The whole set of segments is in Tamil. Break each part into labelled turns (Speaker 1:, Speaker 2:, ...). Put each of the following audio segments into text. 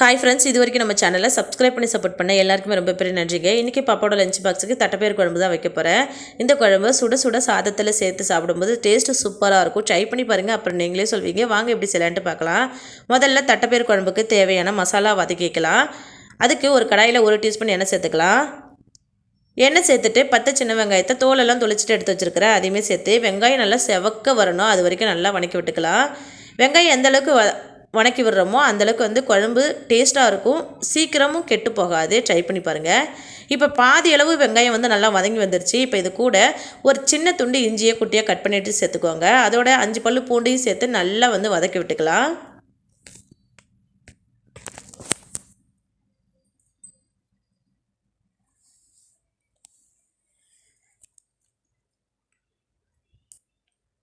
Speaker 1: ஹாய் ஃப்ரெண்ட்ஸ் இது வரைக்கும் நம்ம சேனலை சப்ஸ்கிரைப் பண்ணி சப்போர்ட் பண்ண எல்லாருக்குமே ரொம்ப பெரிய நன்றிங்க. இன்றைக்கி பாப்பாவோட லஞ்ச் பாக்ஸுக்கு தட்டைப்பயிர் குழம்பு தான் வைக்க போகிறேன் இந்த குழம்பு சுட சுட சாதத்தில் சேர்த்து சாப்பிடும்போது டேஸ்ட்டு சூப்பராக இருக்கும். ட்ரை பண்ணி பாருங்கள் அப்புறம் நீங்களே சொல்வீங்க வாங்க எப்படி செய்யலான்ட்டு பார்க்கலாம். முதல்ல தட்டைப்பயிர் குழம்புக்கு தேவையான மசாலா வதக்கிக்கலாம் அதுக்கு ஒரு கடாயில் ஒரு டீஸ்பூன் எண்ணெய் சேர்த்துக்கலாம். எண்ணெய் சேர்த்துட்டு பத்து சின்ன வெங்காயத்தை தோலெல்லாம் தொளிச்சிட்டு எடுத்து வச்சுருக்கிறேன் அதையுமே சேர்த்து வெங்காயம் நல்லா செவக்க வரணும். அது வரைக்கும் நல்லா வணக்கி விட்டுக்கலாம். வெங்காயம் எந்தளவுக்கு வ வணக்கி விடுறோமோ அந்தளவுக்கு வந்து குழம்பு டேஸ்ட்டாக இருக்கும். சீக்கிரமும் கெட்டு போகாது. ட்ரை பண்ணி பாருங்கள் இப்போ பாதி அளவு வெங்காயம் வந்து நல்லா வதங்கி வந்துருச்சு. இப்போ இது கூட ஒரு சின்ன துண்டு இஞ்சியை குட்டியாக கட் பண்ணிவிட்டு சேர்த்துக்கோங்க. அதோட அஞ்சு பல்லு பூண்டையும் சேர்த்து நல்லா வந்து வதக்கி விட்டுக்கலாம்.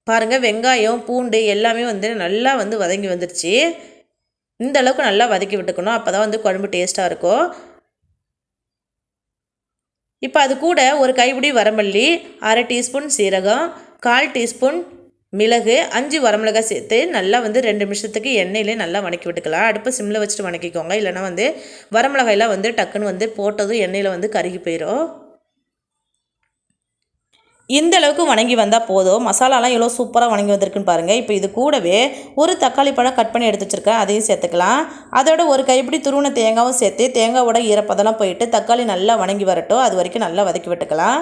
Speaker 1: பாருங்கள் வெங்காயம் பூண்டு எல்லாமே வந்து நல்லா வந்து வதங்கி வந்துருச்சு. இந்த அளவுக்கு நல்லா வதக்கி விட்டுக்கணும். அப்போ தான் வந்து குழம்பு டேஸ்ட்டாக இருக்கும் இப்போ அது கூட ஒரு கைப்பிடி வரமல்லி அரை டீஸ்பூன் சீரகம் கால் டீஸ்பூன் மிளகு அஞ்சு வரமிளகாய் சேர்த்து நல்லா வந்து ரெண்டு நிமிஷத்துக்கு எண்ணெயிலே நல்லா வணக்கி விட்டுக்கலாம். அடுப்பு சிம்மில் வச்சுட்டு வணக்கிக்கோங்க. இல்லைனா வந்து வரமிளகாயெல்லாம் வந்து டக்குன்னு வந்து போட்டதும் எண்ணெயில் வந்து கருகி போயிடும் இந்த அளவுக்கு வணங்கி வந்தால் போதும். மசாலாலாம் எவ்வளோ சூப்பராக வணங்கி வந்திருக்குன்னு பாருங்கள் இப்போ இது கூடவே ஒரு தக்காளி பழம் கட் பண்ணி எடுத்து வச்சுருக்கேன். அதையும் சேர்த்துக்கலாம். அதோட ஒரு கைப்பிடி துருவன தேங்காவும் சேர்த்து தேங்காவோட ஈரப்பதெல்லாம் போயிட்டு தக்காளி நல்லா வணங்கி வரட்டும். அது வரைக்கும் நல்லா வதக்கி விட்டுக்கலாம்.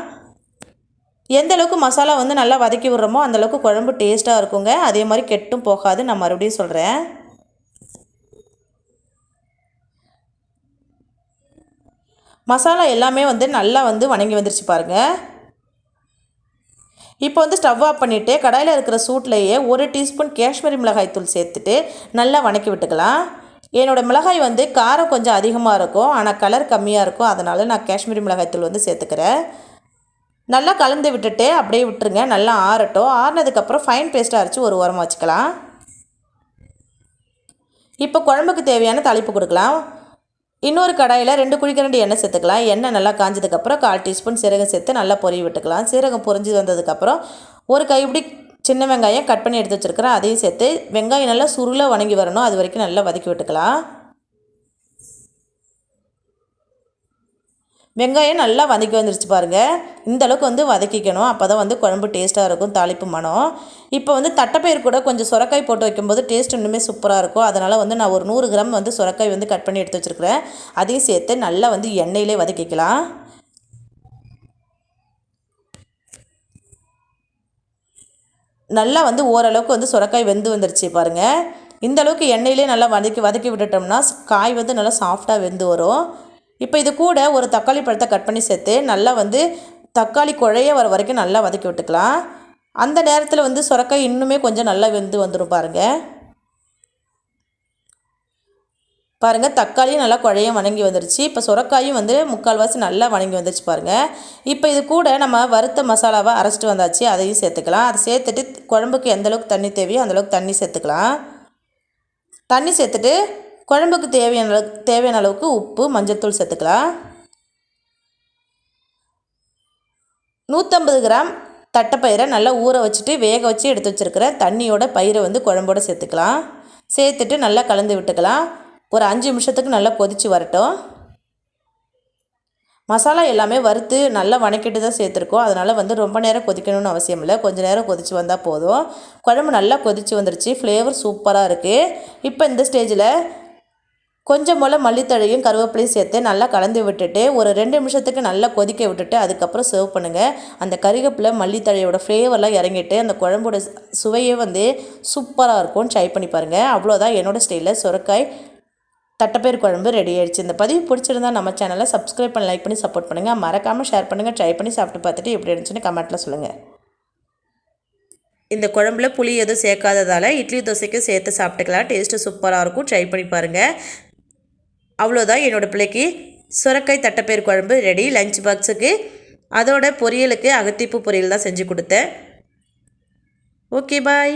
Speaker 1: எந்த அளவுக்கு மசாலா வந்து நல்லா வதக்கி விடுறோமோ அந்தளவுக்கு குழம்பு டேஸ்ட்டாக இருக்குங்க. அதே மாதிரி கெட்டும் போகாது. நான் மறுபடியும் சொல்கிறேன் மசாலா எல்லாமே வந்து நல்லா வந்து வணங்கி வந்துருச்சு பாருங்கள் இப்போ வந்து ஸ்டவ் ஆஃப் பண்ணிவிட்டு கடாயில் இருக்கிற சூட்லேயே ஒரு டீஸ்பூன் காஷ்மீரி மிளகாய் தூள் சேர்த்துட்டு நல்லா வணக்கி விட்டுக்கலாம். என்னோடய மிளகாய் வந்து காரம் கொஞ்சம் அதிகமாக இருக்கும். ஆனால் கலர் கம்மியாக இருக்கும். அதனால் நான் காஷ்மீரி மிளகாய் தூள் வந்து சேர்த்துக்கிறேன். நல்லா கலந்து விட்டுட்டு அப்படியே விட்டுருங்க. நல்லா ஆறட்டும். ஆறினதுக்கப்புறம் ஃபைன் பேஸ்ட்டாக அரைச்சி ஒரு உரமாக வச்சுக்கலாம். இப்போ குழம்புக்கு தேவையான தலைப்பு கொடுக்கலாம். இன்னொரு கடாயில் ரெண்டு குழிக்கரண்டி எண்ணெய் சேர்த்துக்கலாம். எண்ணெய் நல்லா காஞ்சதுக்கப்புறம் கால் டீஸ்பூன் சீரகம் சேர்த்து நல்லா பொரிய விட்டுக்கலாம். சீரகம் பொரிஞ்சு வந்ததுக்கப்புறம் ஒரு கைப்பிடி சின்ன வெங்காயம் கட் பண்ணி எடுத்து வச்சுருக்கிறேன். அதையும் சேர்த்து வெங்காயம் நல்லா சுருளாக வணங்கி வரணும். அது வரைக்கும் நல்லா வதக்கி விட்டுக்கலாம். வெங்காயம் நல்லா வதக்கி வந்துருச்சு பாருங்கள் இந்த அளவுக்கு வந்து வதக்கிக்கணும். அப்போ தான் வந்து குழம்பு டேஸ்ட்டாக இருக்கும் தாளிப்பு மனம். இப்போ வந்து தட்டைப்பயிர் கூட கொஞ்சம் சுரக்காய் போட்டு வைக்கும்போது டேஸ்ட் இன்னுமே சூப்பராக இருக்கும். அதனால் வந்து நான் ஒரு நூறு கிராம் வந்து சுரக்காய் வந்து கட் பண்ணி எடுத்து வச்சுருக்கிறேன். அதையும் சேர்த்து நல்லா வந்து எண்ணெயிலே வதக்கிக்கலாம். நல்லா வந்து ஓரளவுக்கு வந்து சுரக்காய் வெந்து வந்துருச்சு பாருங்கள் இந்த அளவுக்கு எண்ணெயிலே நல்லா வதக்கி வதக்கி விட்டுட்டோம்னா காய் வந்து நல்லா சாஃப்டாக வெந்து வரும். இப்போ இது கூட ஒரு தக்காளி பழத்தை கட் பண்ணி சேர்த்து நல்லா வந்து தக்காளி குழைய வர வரைக்கும் நல்லா வதக்கி விட்டுக்கலாம். அந்த நேரத்தில் வந்து சுரக்காய் இன்னுமே கொஞ்சம் நல்லா வெந்து வந்துடும் பாருங்கள் பாருங்கள் தக்காளியும் நல்லா குழையும் வணங்கி வந்துருச்சு. இப்போ சுரக்காயும் வந்து முக்கால்வாசி நல்லா வணங்கி வந்துருச்சு பாருங்கள் இப்போ இது கூட நம்ம வறுத்த மசாலாவை அரைச்சிட்டு வந்தாச்சு அதையும் சேர்த்துக்கலாம். அதை சேர்த்துட்டு குழம்புக்கு எந்தளவுக்கு தண்ணி தேவையோ அந்தளவுக்கு தண்ணி சேர்த்துக்கலாம். தண்ணி சேர்த்துட்டு குழம்புக்கு தேவையான தேவையான அளவுக்கு உப்பு மஞ்சள்தூள் சேர்த்துக்கலாம். நூற்றம்பது கிராம் தட்டைப்பயிரை நல்லா ஊற வச்சுட்டு வேக வச்சு எடுத்து வச்சுருக்கிறேன் தண்ணியோட பயிரை வந்து குழம்போட சேர்த்துக்கலாம். சேர்த்துட்டு நல்லா கலந்து விட்டுக்கலாம். ஒரு அஞ்சு நிமிஷத்துக்கு நல்லா கொதித்து வரட்டும். மசாலா எல்லாமே வறுத்து நல்லா வணக்கிட்டு தான் சேர்த்துருக்கோம். அதனால் வந்து ரொம்ப நேரம் கொதிக்கணும்னு அவசியம் இல்லை. கொஞ்சம் நேரம் கொதித்து வந்தால் போதும். குழம்பு நல்லா கொதித்து வந்துருச்சு. ஃப்ளேவர் சூப்பராக இருக்குது இப்போ இந்த ஸ்டேஜில் கொஞ்சம் போல் மல்லித்தழையும் கருவேப்பிலையும் சேர்த்து நல்லா கலந்து விட்டுட்டு ஒரு ரெண்டு நிமிஷத்துக்கு நல்லா கொதிக்க விட்டுட்டு அதுக்கப்புறம் சர்வ் பண்ணுங்கள் அந்த கருவேப்பிலை மல்லித்தழையோட ஃப்ளேவர்லாம் இறங்கிட்டு அந்த குழம்போட சுவையே வந்து சூப்பராக இருக்கும் ட்ரை பண்ணி பாருங்கள் அவ்வளோதான் என்னோடய ஸ்டைலில் சுரக்காய் தட்டப்பேர் குழம்பு ரெடி ஆயிடுச்சு. இந்த பதிவு பிடிச்சிருந்தா நம்ம சேனலை சப்ஸ்கிரைப் பண்ணி லைக் பண்ணி சப்போர்ட் பண்ணுங்கள் மறக்காமல் ஷேர் பண்ணுங்கள் ட்ரை பண்ணி சாப்பிட்டு பார்த்துட்டு எப்படி இருந்துச்சுன்னு கமெண்ட்டில் சொல்லுங்கள் இந்த குழம்புல புளி எதுவும் சேர்க்காததால் இட்லி தோசைக்கு சேர்த்து சாப்பிட்டுக்கலாம். டேஸ்ட்டு சூப்பராக இருக்கும். ட்ரை பண்ணி பாருங்கள் அவ்வளோதான் என்னோடய பிள்ளைக்கு. சுரக்காய் தட்டைப்பயிர் குழம்பு ரெடி லஞ்ச் பாக்ஸுக்கு அதோட பொரியலுக்கு அகத்திப்பு பொரியல் தான் செஞ்சு கொடுத்தேன். Okay bye